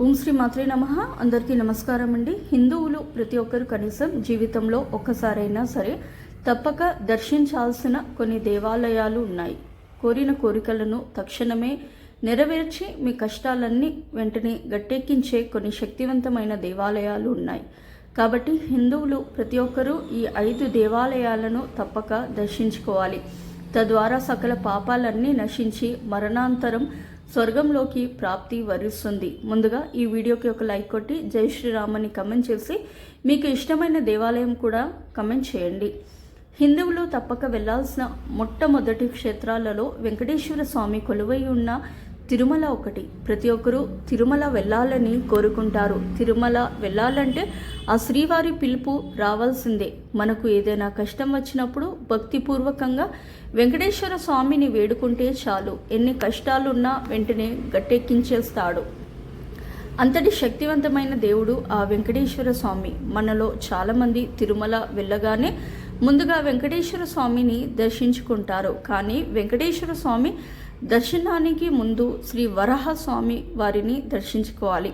ఓం శ్రీ మాత్రే నమ. అందరికీ నమస్కారం అండి హిందువులు ప్రతి ఒక్కరు కనీసం జీవితంలో ఒక్కసారైనా సరే తప్పక దర్శించాల్సిన కొన్ని దేవాలయాలు ఉన్నాయి. కోరిన కోరికలను తక్షణమే నెరవేర్చి మీ కష్టాలన్నీ వెంటనే గట్టెక్కించే కొన్ని శక్తివంతమైన దేవాలయాలు ఉన్నాయి. కాబట్టి హిందువులు ప్రతి ఒక్కరూ ఈ ఐదు దేవాలయాలను తప్పక దర్శించుకోవాలి. తద్వారా సకల పాపాలన్నీ నశించి మరణాంతరం స్వర్గంలోకి ప్రాప్తి వరిస్తుంది. ముందుగా ఈ వీడియోకి ఒక లైక్ కొట్టి జై శ్రీరామ్ అని కమెంట్ చేసి మీకు ఇష్టమైన దేవాలయం కూడా కమెంట్ చేయండి. హిందువులు తప్పక వెళ్ళాల్సిన మొట్టమొదటి క్షేత్రాలలో వెంకటేశ్వర స్వామి కొలువై ఉన్న తిరుమల ఒకటి. ప్రతి ఒక్కరూ తిరుమల వెళ్ళాలని కోరుకుంటారు. తిరుమల వెళ్ళాలంటే ఆ శ్రీవారి పిలుపు రావాల్సిందే. మనకు ఏదైనా కష్టం వచ్చినప్పుడు భక్తిపూర్వకంగా వెంకటేశ్వర స్వామిని వేడుకుంటే చాలు. ఎన్ని కష్టాలున్నా వెంటనే గట్టెక్కించేస్తాడు. అంతటి శక్తివంతమైన దేవుడు ఆ వెంకటేశ్వర స్వామి. మనలో చాలామంది తిరుమల వెళ్ళగానే ముందుగా వెంకటేశ్వర స్వామిని దర్శించుకుంటారు. కానీ వెంకటేశ్వర స్వామి దర్శనానికి ముందు శ్రీ వరహ స్వామి వారిని దర్శించుకోవాలి.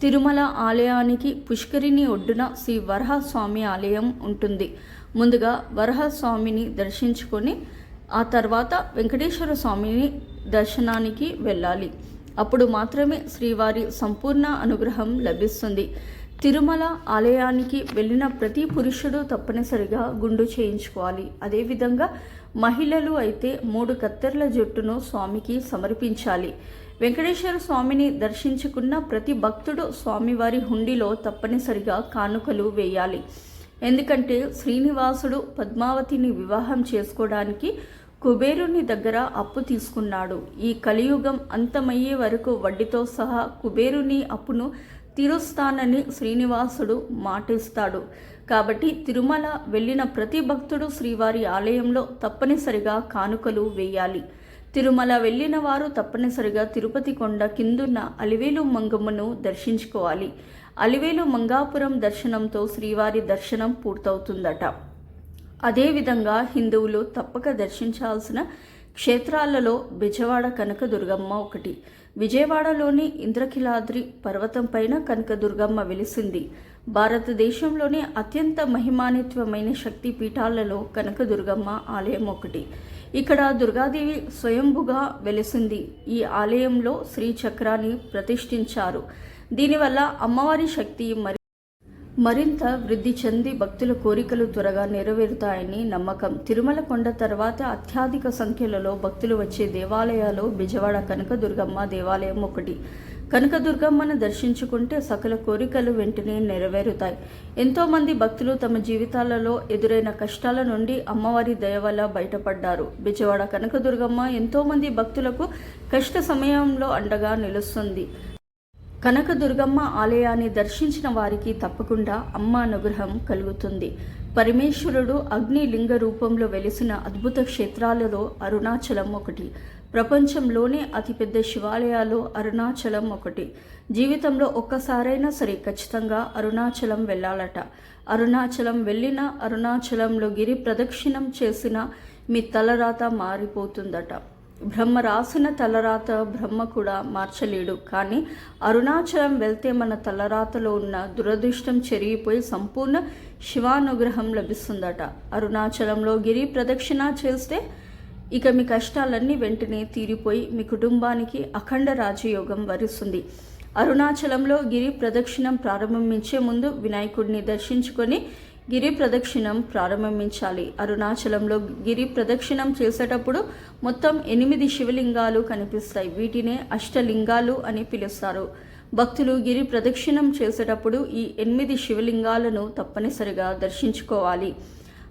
తిరుమల ఆలయానికి పుష్కరిణి ఒడ్డున శ్రీ వరహ స్వామి ఆలయం ఉంటుంది. ముందుగా వరహస్వామిని దర్శించుకొని ఆ తర్వాత వెంకటేశ్వర స్వామిని దర్శనానికి వెళ్ళాలి. అప్పుడు మాత్రమే శ్రీవారి సంపూర్ణ అనుగ్రహం లభిస్తుంది. తిరుమల ఆలయానికి వెళ్ళిన ప్రతి పురుషుడు తప్పనిసరిగా గుండు చేయించుకోవాలి. అదేవిధంగా మహిళలు అయితే మూడు కత్తెర్ల జుట్టును స్వామికి సమర్పించాలి. వెంకటేశ్వర స్వామిని దర్శించుకున్న ప్రతి భక్తుడు స్వామివారి హుండీలో తప్పనిసరిగా కానుకలు వేయాలి. ఎందుకంటే శ్రీనివాసుడు పద్మావతిని వివాహం చేసుకోవడానికి కుబేరుని దగ్గర అప్పు తీసుకున్నాడు. ఈ కలియుగం అంతమయ్యే వరకు వడ్డీతో సహా కుబేరుని అప్పును తీరుస్తానని శ్రీనివాసుడు మాటిస్తాడు. కాబట్టి తిరుమల వెళ్ళిన ప్రతి భక్తుడు శ్రీవారి ఆలయంలో తప్పనిసరిగా కానుకలు వేయాలి. తిరుమల వెళ్ళిన వారు తప్పనిసరిగా తిరుపతి కొండ కిందున్న అలివేలు మంగమ్మను దర్శించుకోవాలి. అలివేలు మంగాపురం దర్శనంతో శ్రీవారి దర్శనం పూర్తవుతుందట. అదేవిధంగా హిందువులు తప్పక దర్శించాల్సిన క్షేత్రాలలో బెజవాడ కనకదుర్గమ్మ ఒకటి విజయవాడలోని ఇంద్రకిలాద్రి పర్వతం పైన కనకదుర్గమ్మ వెలిసింది. భారతదేశంలోని అత్యంత మహిమానిత్వమైన శక్తి పీఠాలలో కనకదుర్గమ్మ ఆలయం ఒకటి. ఇక్కడ దుర్గాదేవి స్వయంభుగా వెలిసింది. ఈ ఆలయంలో శ్రీచక్రాన్ని ప్రతిష్ఠించారు. దీనివల్ల అమ్మవారి శక్తి మరి మరింత వృద్ధి చెంది భక్తుల కోరికలు త్వరగా నెరవేరుతాయని నమ్మకం. తిరుమల కొండ తర్వాత అత్యధిక సంఖ్యలలో భక్తులు వచ్చే దేవాలయాలు బిజవాడ కనకదుర్గమ్మ దేవాలయం ఒకటి. కనకదుర్గమ్మను దర్శించుకుంటే సకల కోరికలు వెంటనే నెరవేరుతాయి. ఎంతోమంది భక్తులు తమ జీవితాలలో ఎదురైన కష్టాల నుండి అమ్మవారి దయ వల్ల బయటపడ్డారు. బిజవాడ కనకదుర్గమ్మ ఎంతోమంది భక్తులకు కష్ట సమయంలో అండగా నిలుస్తుంది. కనకదుర్గమ్మ ఆలయాన్ని దర్శించిన వారికి తప్పకుండా అమ్మ అనుగ్రహం కలుగుతుంది. పరమేశ్వరుడు అగ్ని లింగ రూపంలో వెలిసిన అద్భుత క్షేత్రాలలో అరుణాచలం ఒకటి. ప్రపంచంలోనే అతిపెద్ద శివాలయాలు అరుణాచలం ఒకటి. జీవితంలో ఒక్కసారైనా సరే ఖచ్చితంగా అరుణాచలం వెళ్ళాలట. అరుణాచలం వెళ్ళిన అరుణాచలంలో గిరి ప్రదక్షిణం చేసిన మీ తలరాత మారిపోతుందట. బ్రహ్మ రాసిన తలరాత బ్రహ్మ కూడా మార్చలేడు. కానీ అరుణాచలం వెళ్తే మన తలరాతలో ఉన్న దురదృష్టం చెరిగిపోయి సంపూర్ణ శివానుగ్రహం లభిస్తుందట. అరుణాచలంలో గిరి ప్రదక్షిణ చేస్తే ఇక మీ కష్టాలన్నీ వెంటనే తీరిపోయి మీ కుటుంబానికి అఖండ రాజయోగం వరిస్తుంది. అరుణాచలంలో గిరి ప్రదక్షిణం ప్రారంభించే ముందు వినాయకుడిని దర్శించుకొని గిరి ప్రదక్షిణం ప్రారంభించాలి. అరుణాచలంలో గిరి ప్రదక్షిణం చేసేటప్పుడు మొత్తం ఎనిమిది శివలింగాలు కనిపిస్తాయి. వీటినే అష్టలింగాలు అని పిలుస్తారు. భక్తులు గిరి ప్రదక్షిణం చేసేటప్పుడు ఈ ఎనిమిది శివలింగాలను తప్పనిసరిగా దర్శించుకోవాలి.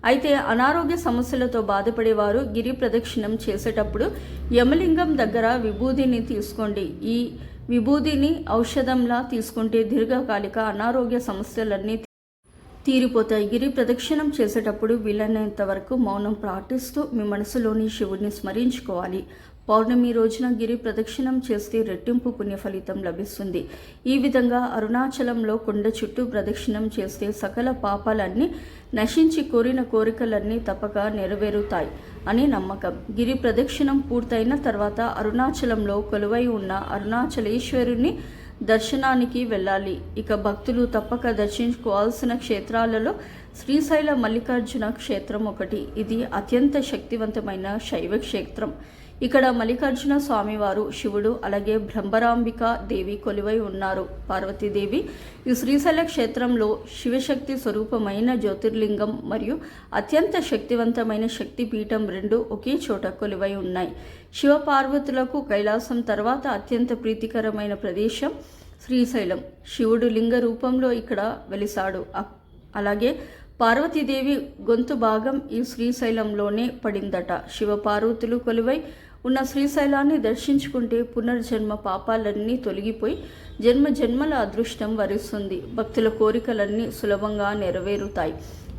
అయితే అనారోగ్య సమస్యలతో బాధపడేవారు గిరి ప్రదక్షిణం చేసేటప్పుడు యమలింగం దగ్గర విభూదిని తీసుకోండి. ఈ విభూదిని ఔషధంలా తీసుకుంటే దీర్ఘకాలిక అనారోగ్య సమస్యలన్నీ తీరిపోతాయి. గిరి ప్రదక్షిణం చేసేటప్పుడు వీలైనంత వరకు మౌనం ప్రార్థిస్తూ మీ మనసులోని శివుడిని స్మరించుకోవాలి. పౌర్ణమి రోజున గిరి ప్రదక్షిణం చేస్తే రెట్టింపు పుణ్య ఫలితం లభిస్తుంది. ఈ విధంగా అరుణాచలంలో కొండ చుట్టూ ప్రదక్షిణం చేస్తే సకల పాపాలన్నీ నశించి కోరిన కోరికలన్నీ తప్పక నెరవేరుతాయి అని నమ్మకం. గిరి ప్రదక్షిణం పూర్తయిన తర్వాత అరుణాచలంలో కొలువై ఉన్న అరుణాచలేశ్వరుని దర్శనానికి వెళ్ళాలి. ఇక భక్తులు తప్పక దర్శించుకోవాల్సిన క్షేత్రాలలో శ్రీశైల మల్లికార్జున క్షేత్రం ఒకటి. ఇది అత్యంత శక్తివంతమైన శైవ క్షేత్రం. ఇక్కడ మల్లికార్జున స్వామివారు శివుడు అలాగే బ్రహ్మరాంబిక దేవి కొలువై ఉన్నారు. పార్వతీదేవి ఈ శ్రీశైల క్షేత్రంలో శివశక్తి స్వరూపమైన జ్యోతిర్లింగం మరియు అత్యంత శక్తివంతమైన శక్తి పీఠం రెండు ఒకే చోట కొలువై ఉన్నాయి. శివ పార్వతులకు కైలాసం తర్వాత అత్యంత ప్రీతికరమైన ప్రదేశం శ్రీశైలం. శివుడు లింగ రూపంలో ఇక్కడ వెలిసాడు. అలాగే పార్వతీదేవి గొంతు భాగం ఈ శ్రీశైలంలోనే పడిందట. శివపార్వతులు కొలువై ఉన్న శ్రీశైలాన్ని దర్శించుకుంటే పునర్జన్మ పాపాలన్నీ తొలగిపోయి జన్మ జన్మల అదృష్టం వరిస్తుంది. భక్తుల కోరికలన్నీ సులభంగా నెరవేరుతాయి.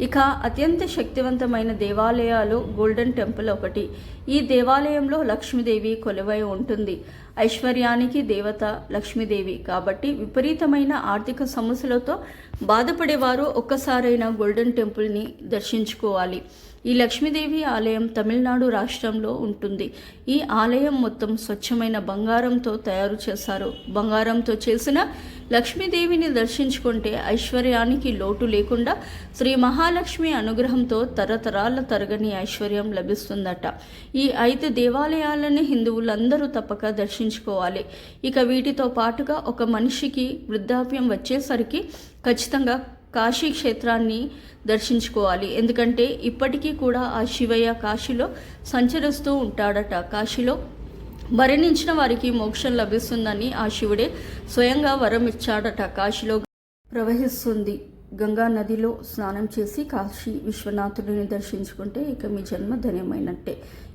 ఇక అత్యంత శక్తివంతమైన దేవాలయాలు గోల్డెన్ టెంపుల్ ఒకటి. ఈ దేవాలయంలో లక్ష్మీదేవి కొలువై ఉంటుంది. ఐశ్వర్యానికి దేవత లక్ష్మీదేవి. కాబట్టి విపరీతమైన ఆర్థిక సమస్యలతో బాధపడేవారు ఒక్కసారైనా గోల్డెన్ టెంపుల్ని దర్శించుకోవాలి. ఈ లక్ష్మీదేవి ఆలయం తమిళనాడు రాష్ట్రంలో ఉంటుంది. ఈ ఆలయం మొత్తం స్వచ్ఛమైన బంగారంతో తయారు చేశారు. బంగారంతో చేసిన లక్ష్మీదేవిని దర్శించుకుంటే ఐశ్వర్యానికి లోటు లేకుండా శ్రీ మహాలక్ష్మి అనుగ్రహంతో తరతరాల తరగని ఐశ్వర్యం లభిస్తుందట. ఈ ఐదు దేవాలయాలని హిందువులందరూ తప్పక రక్షించుకోవాలి. ఇక వీటితో పాటుగా ఒక మనిషికి వృద్ధాప్యం వచ్చేసరికి ఖచ్చితంగా కాశీ క్షేత్రాన్ని దర్శించుకోవాలి. ఎందుకంటే ఇప్పటికీ కూడా ఆ శివయ్య కాశీలో సంచరిస్తూ ఉంటాడట. కాశీలో మరణించిన వారికి మోక్షం లభిస్తుందని ఆ శివుడే స్వయంగా వరం ఇచ్చాడట కాశీలో ప్రవహిస్తుంది. గంగా నదిలో స్నానం చేసి కాశీ విశ్వనాథుడిని దర్శించుకుంటే ఇక మీ జన్మ ధన్యమైనట్టే.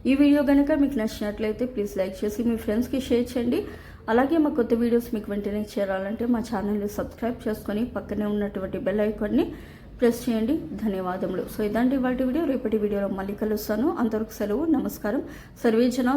ఈ వీడియో కనుక మీకు నచ్చినట్లయితే ప్లీజ్ లైక్ చేసి మీ ఫ్రెండ్స్కి షేర్ చేయండి. అలాగే మా కొత్త వీడియోస్ మీకు వెంటనే చేరాలంటే మా ఛానల్ని సబ్స్క్రైబ్ చేసుకొని పక్కనే ఉన్నటువంటి బెల్ ఐకాన్ని ప్రెస్ చేయండి. ధన్యవాదములు. సో ఇదండి వాటి వీడియో. రేపటి వీడియోలో మళ్ళీ కలుస్తాను. అంతవరకు సెలవు నమస్కారం. సర్వేజన